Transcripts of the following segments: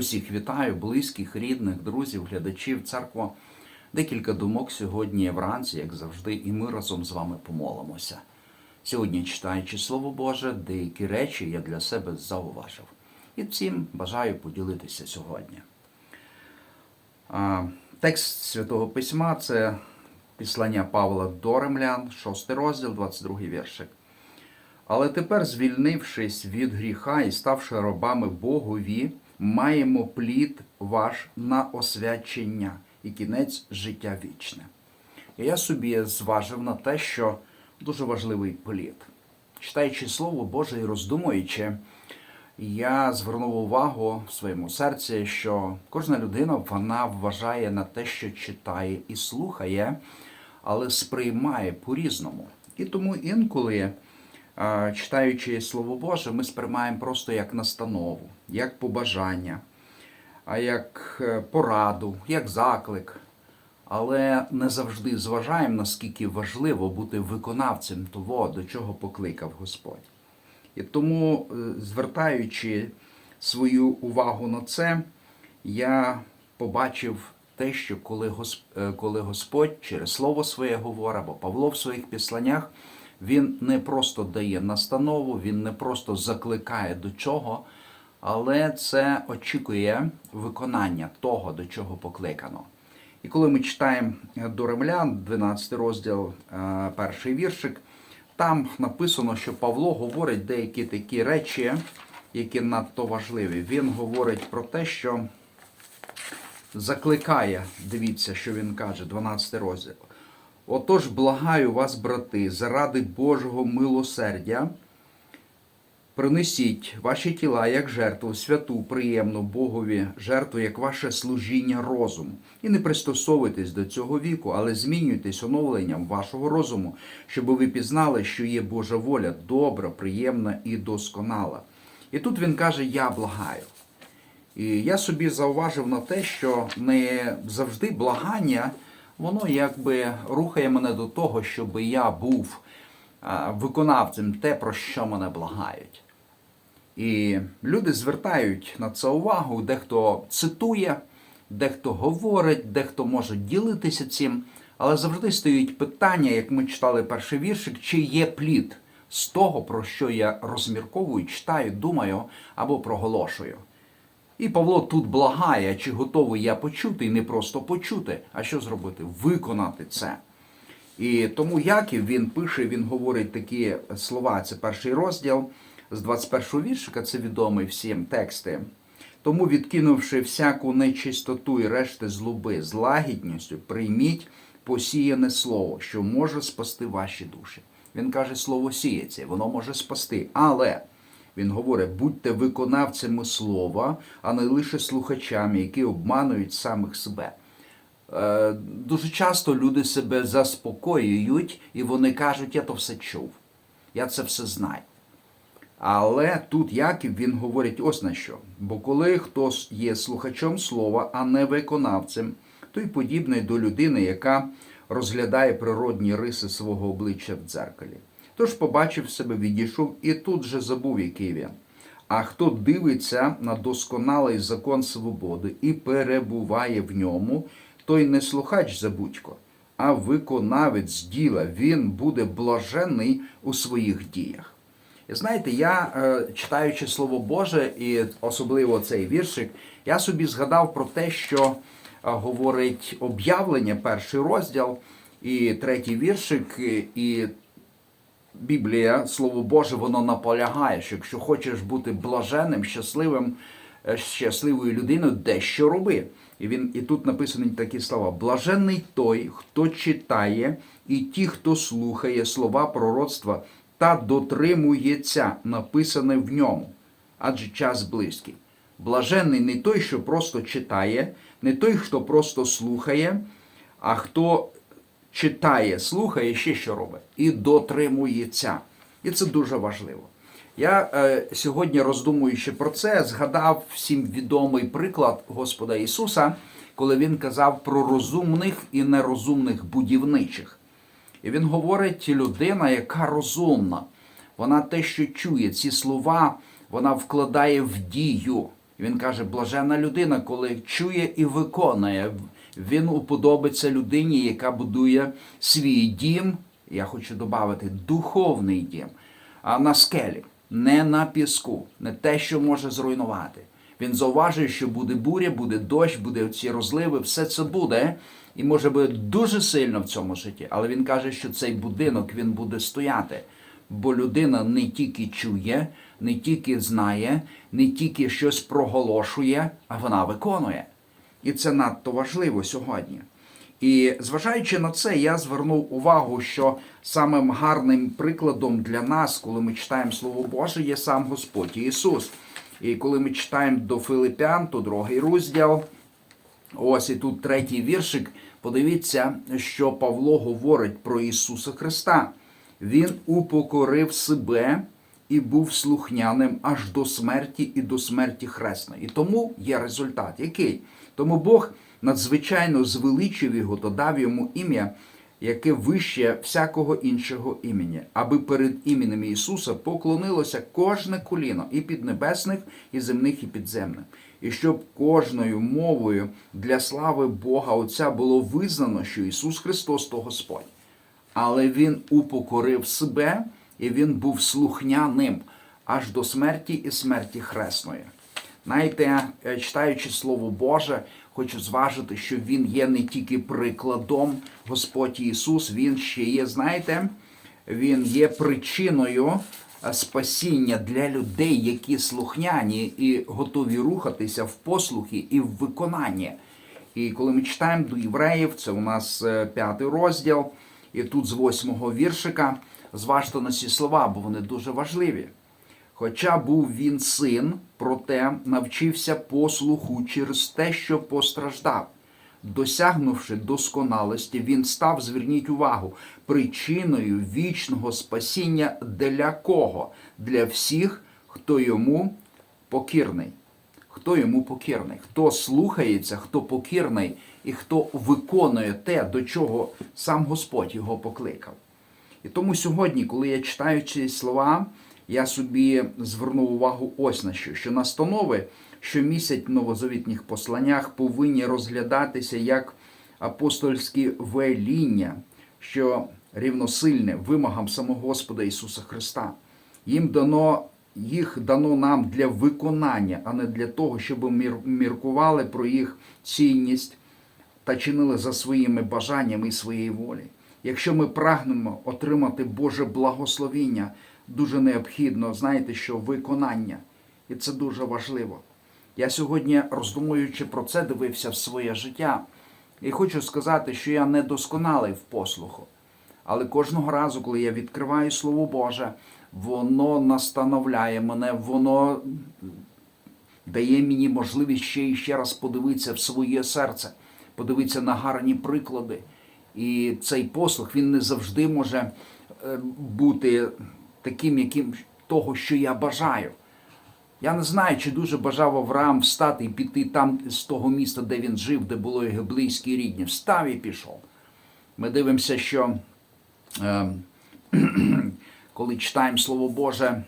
Усіх вітаю, близьких, рідних, друзів, глядачів, церква. Декілька думок сьогодні вранці, як завжди, і ми разом з вами помолимося. Сьогодні, читаючи Слово Боже, деякі речі я для себе зауважив. І цим бажаю поділитися сьогодні. Текст Святого Письма це післання Павла до Римлян, 6 розділ, 22 віршик. Але тепер, звільнившись від гріха і ставши робами Богові, маємо плід ваш на освячення і кінець життя вічне. І я собі зважив на те, що дуже важливий плід. Читаючи Слово Боже і роздумуючи, я звернув увагу в своєму серці, що кожна людина вона вважає на те, що читає і слухає, але сприймає по-різному. І тому інколи, читаючи Слово Боже, ми сприймаємо просто як настанову, як побажання, як е, пораду, як заклик. Але не завжди зважаємо, наскільки важливо бути виконавцем того, до чого покликав Господь. І тому, е, звертаючи свою увагу на це, я побачив те, що е, коли Господь через слово своє говорить, або Павло в своїх післаннях, він не просто дає настанову, він не просто закликає до чого, але це очікує виконання того, до чого покликано. І коли ми читаємо до римлян, 12 розділ, е, перший віршик, там написано, що Павло говорить деякі такі речі, які надто важливі. Він говорить про те, що закликає, дивіться, що він каже, 12 розділ. Отож, благаю вас, брати, заради Божого милосердя, принесіть ваші тіла як жертву, святу, приємну Богові, жертву, як ваше служіння розуму. І не пристосовуйтесь до цього віку, але змінюйтесь оновленням вашого розуму, щоб ви пізнали, що є Божа воля, добра, приємна і досконала. І тут він каже: Я благаю. І я собі зауважив на те, що не завжди благання, воно якби рухає мене до того, щоб я був виконавцем те, про що мене благають. І люди звертають на це увагу, дехто цитує, дехто говорить, дехто може ділитися цим, але завжди стоїть питання, як ми читали перший віршик, чи є плід з того, про що я розмірковую, читаю, думаю або проголошую. І Павло тут благає, чи готовий я почути, і не просто почути, а що зробити? Виконати це. І тому Яків він пише, він говорить такі слова. Це перший розділ з 21 віршика, це відомий всім тексти. Тому, відкинувши всяку нечистоту і решти злоби, з лагідністю, прийміть посіяне слово, що може спасти ваші душі. Він каже, слово сіється, воно може спасти. Але він говорить: будьте виконавцями слова, а не лише слухачами, які обманують самих себе. Е, Дуже часто люди себе заспокоюють і вони кажуть, я то все чув, я це все знаю. Але тут Яків він говорить ось на що. Бо коли хтось є слухачом слова, а не виконавцем, то й подібний до людини, яка розглядає природні риси свого обличчя в дзеркалі. Тож побачив себе, відійшов і тут же забув, який він. А хто дивиться на досконалий закон свободи і перебуває в ньому, той не слухач забудько, а виконавець діла, він буде блаженний у своїх діях. І знаєте, я е, читаючи Слово Боже, і особливо цей віршик, я собі згадав про те, що е, говорить об'явлення, перший розділ і третій віршик, і- Біблія, Слово Боже, воно наполягає, що якщо хочеш бути блаженним, щасливим, е, щасливою людиною, дещо роби. І він і тут написані такі слова: блаженний той, хто читає, і ті, хто слухає слова пророцтва та дотримується написане в ньому, адже час близький. Блаженний не той, що просто читає, не той, хто просто слухає, а хто читає, слухає, ще що робить, і дотримується. І це дуже важливо. Я е, сьогодні, роздумуючи про це, згадав всім відомий приклад Господа Ісуса, коли Він казав про розумних і нерозумних будівничих. І він говорить, людина, яка розумна, вона те, що чує, ці слова, вона вкладає в дію. І він каже: блаженна людина, коли чує і виконує. Він уподобиться людині, яка будує свій дім. Я хочу додати духовний дім, а на скелі, не на піску, не те, що може зруйнувати. Він зауважує, що буде буря, буде дощ, буде ці розливи, все це буде, і може бути дуже сильно в цьому житті. Але він каже, що цей будинок він буде стояти. Бо людина не тільки чує, не тільки знає, не тільки щось проголошує, а вона виконує. І це надто важливо сьогодні. І зважаючи на це, я звернув увагу, що самим гарним прикладом для нас, коли ми читаємо Слово Боже, є сам Господь Ісус. І коли ми читаємо до Филипян, то другий розділ, ось і тут третій віршик. Подивіться, що Павло говорить про Ісуса Христа. Він упокорив себе і був слухняним аж до смерті і до смерті хресної. І тому є результат. Який? Тому Бог надзвичайно звеличив його та дав йому ім'я, яке вище всякого іншого імені, аби перед іменем Ісуса поклонилося кожне коліно і піднебесних, і земних, і підземних. І щоб кожною мовою для слави Бога Отця було визнано, що Ісус Христос то Господь. Але Він упокорив себе і Він був слухняним аж до смерті і смерті хресної. Знаєте, е, читаючи Слово Боже, хочу зважити, що Він є не тільки прикладом Господь Ісус, Він ще є, знаєте, Він є причиною е, спасіння для людей, які слухняні і готові рухатися в послухі і в виконанні. І коли ми читаємо до євреїв, це у нас е, п'ятий розділ, і тут з восьмого віршика зважте на ці слова, бо вони дуже важливі. Хоча був він син, проте навчився послуху через те, що постраждав. Досягнувши досконалості, він став, зверніть увагу, причиною вічного спасіння для кого? Для всіх, хто йому покірний. Хто йому покірний, хто слухається, хто покірний і хто виконує те, до чого сам Господь його покликав. І тому сьогодні, коли я читаю ці слова, я собі звернув увагу ось на що, що настанови, що місяць в новозавітніх посланнях, повинні розглядатися як апостольські веління, що рівносильне вимогам самого Господа Ісуса Христа. Їм дано. Їх дано нам для виконання, а не для того, щоб міркували про їх цінність та чинили за своїми бажаннями і своєї волі. Якщо ми прагнемо отримати Боже благословіння, дуже необхідно, знаєте, що виконання. І це дуже важливо. Я сьогодні, роздумуючи про це, дивився в своє життя. І хочу сказати, що я не досконалий в послуху. Але кожного разу, коли я відкриваю Слово Боже, воно настановляє мене, воно дає мені можливість ще і ще раз подивитися в своє серце, подивитися на гарні приклади. І цей послух він не завжди може е, бути таким, яким того, що я бажаю. Я не знаю, чи дуже бажав Авраам встати і піти там з того міста, де він жив, де було його близькі рідні. Встав і пішов. Ми дивимося, що е, коли читаємо Слово Боже,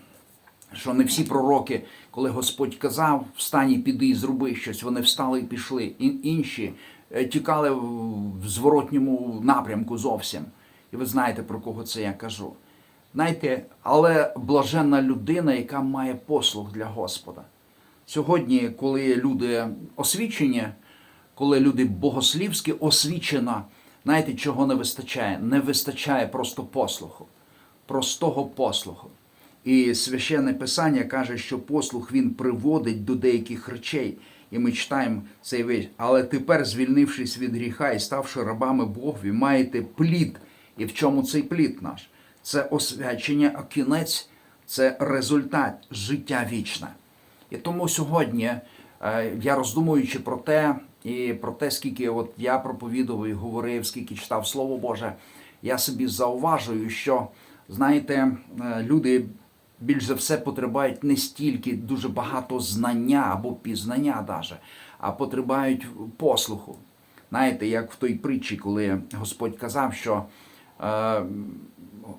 що не всі пророки, коли Господь казав, встань і піди і зроби щось, вони встали і пішли. І інші е, тікали в зворотньому напрямку зовсім. І ви знаєте, про кого це я кажу. Знаєте, але блаженна людина, яка має послуг для Господа. Сьогодні, коли люди освічені, коли люди богослівські освічено, знаєте, чого не вистачає? Не вистачає просто послуху, простого послуху. І священне писання каже, що послух він приводить до деяких речей. І ми читаємо цей весь. Але тепер, звільнившись від гріха і ставши рабами Богові, маєте плід. І в чому цей плід наш? Це освячення, а кінець це результат життя вічне. І тому сьогодні, е, я роздумуючи про те, і про те, скільки от я проповідував і говорив, скільки читав Слово Боже, я собі зауважую, що, знаєте, е, люди більш за все потребують не стільки дуже багато знання або пізнання, даже, а потребують послуху. Знаєте, як в той притчі, коли Господь казав, що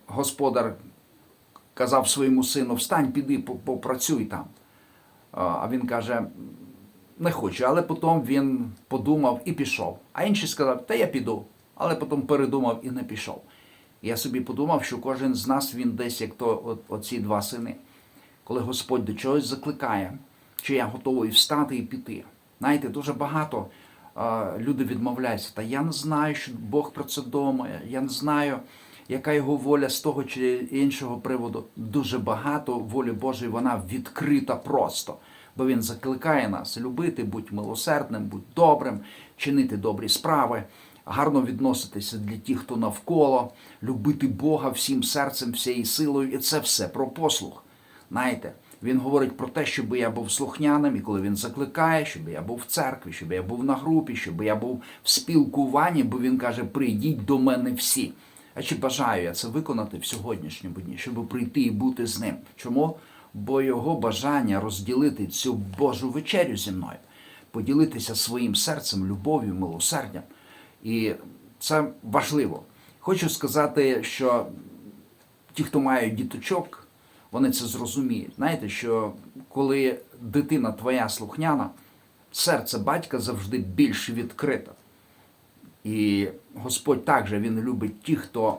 господар казав своєму сину: Встань, піди, попрацюй там. А він каже: не хочу. Але потім він подумав і пішов. А інший сказав, та я піду. Але потім передумав і не пішов. Я собі подумав, що кожен з нас він десь як то оці два сини. Коли Господь до чогось закликає, чи я готовий встати і піти. Знаєте, дуже багато е, люди відмовляються. Та я не знаю, що Бог про це думає, я не знаю, яка його воля з того чи іншого приводу. Дуже багато волі Божої, вона відкрита просто. Бо він закликає нас любити, будь милосердним, будь добрим, чинити добрі справи, гарно відноситися для тих, хто навколо, любити Бога всім серцем, всією силою, і це все про послух. Знаєте, він говорить про те, щоб я був слухняним, і коли він закликає, щоб я був в церкві, щоб я був на групі, щоб я був в спілкуванні, бо він каже: прийдіть до мене всі. А чи бажаю я це виконати в сьогоднішньому дні, щоб прийти і бути з ним? Чому? Бо його бажання розділити цю Божу вечерю зі мною, поділитися своїм серцем, любов'ю, милосердям. І це важливо. Хочу сказати, що ті, хто мають діточок, вони це зрозуміють. Знаєте, що коли дитина твоя слухняна, серце батька завжди більш відкрите. І Господь також Він любить ті, хто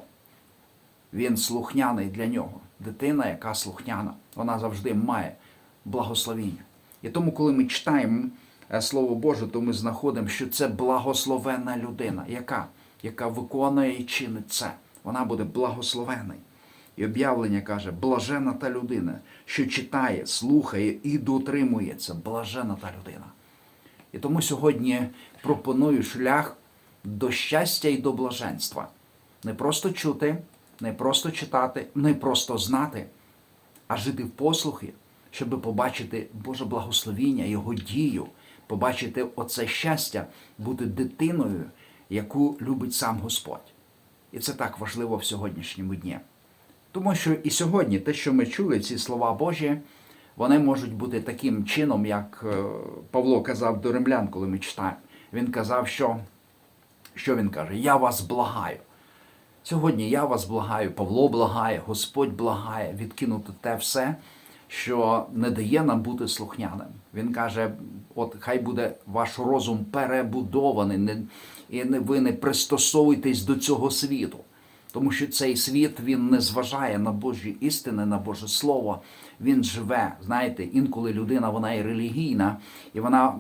він слухняний для нього. Дитина, яка слухняна, вона завжди має благословіння. І тому, коли ми читаємо е, Слово Боже, то ми знаходимо, що це благословенна людина, яка, яка виконує і чинить це. Вона буде благословенною. І об'явлення каже, блажена та людина, що читає, слухає і дотримується. Блажена та людина. І тому сьогодні пропоную шлях до щастя і до блаженства. Не просто чути, не просто читати, не просто знати, а жити в послухі, щоб побачити Боже благословіння, Його дію, побачити оце щастя, бути дитиною, яку любить сам Господь. І це так важливо в сьогоднішньому дні. Тому що і сьогодні те, що ми чули, ці слова Божі, вони можуть бути таким чином, як е, Павло казав до римлян, коли ми читаємо. Він казав, що, що він каже? Я вас благаю. Сьогодні я вас благаю, Павло благає, Господь благає відкинути те все, що не дає нам бути слухняним. Він каже: от хай буде ваш розум перебудований, не, і ви не пристосовуйтесь до цього світу. Тому що цей світ він не зважає на Божі істини, на Боже Слово. Він живе. Знаєте, інколи людина вона і релігійна, і вона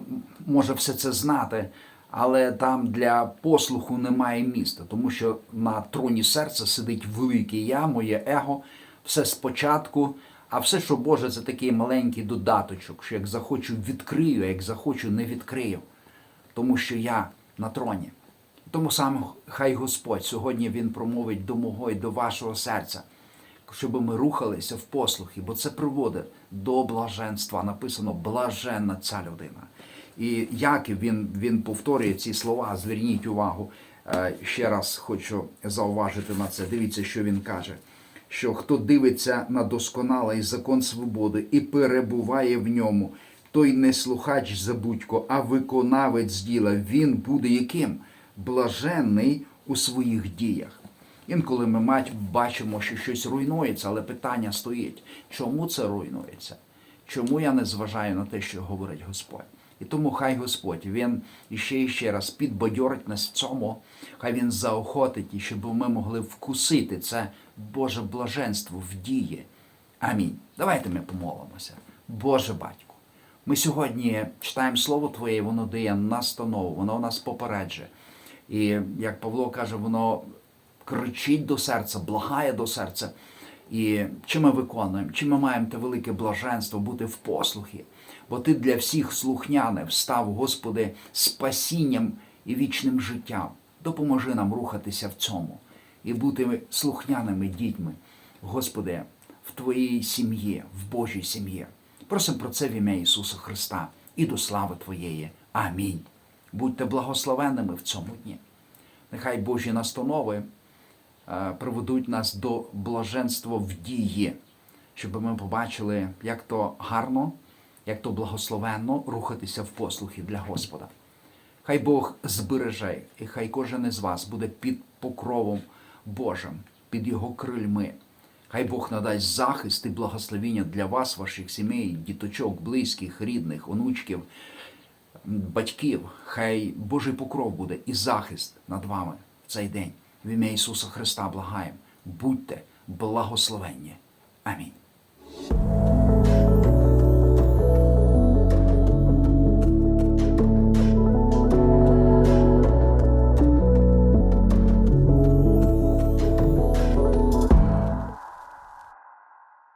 може все це знати, але там для послуху немає міста, тому що на троні серця сидить велике я, моє его, все спочатку. А все, що Боже, це такий маленький додаточок, що як захочу відкрию, а як захочу не відкрию, тому що я на троні. Тому саме хай Господь сьогодні Він промовить до мого і до вашого серця, щоб ми рухалися в послухи, бо це приводить до блаженства. Написано блаженна ця людина. І Яків він, він повторює ці слова, зверніть увагу. Е, Ще раз хочу зауважити на це. Дивіться, що він каже. Що хто дивиться на досконалий закон свободи і перебуває в ньому, той не слухач забудько, а виконавець діла, він буде яким? Блаженний у своїх діях. Інколи ми мать бачимо, що щось руйнується, але питання стоїть, чому це руйнується? Чому я не зважаю на те, що говорить Господь? І тому хай Господь Він іще і ще раз підбадьорить нас в цьому, хай Він заохотить, і щоб ми могли вкусити це Боже блаженство в дії. Амінь. Давайте ми помолимося. Боже батько, ми сьогодні читаємо Слово Твоє, воно дає настанову, воно нас попереджує. І як Павло каже, воно кричить до серця, благає до серця. І чи ми виконуємо, чи ми маємо те велике блаженство бути в послухі? Бо ти для всіх слухняних став, Господи, спасінням і вічним життям. Допоможи нам рухатися в цьому і бути слухняними дітьми, Господи, в Твоїй сім'ї, в Божій сім'ї. Просимо про це в ім'я Ісуса Христа і до слави Твоєї. Амінь. Будьте благословенними в цьому дні. Нехай Божі настанови е, приведуть нас до блаженства в дії, щоб ми побачили, як то гарно, як то благословенно рухатися в послухи для Господа. Хай Бог збереже, і хай кожен із вас буде під покровом Божим, під Його крильми. Хай Бог надасть захист і благословіння для вас, ваших сімей, діточок, близьких, рідних, онучків. Батьків. Хай Божий покров буде і захист над вами в цей день. В ім'я Ісуса Христа благаємо. Будьте благословенні. Амінь.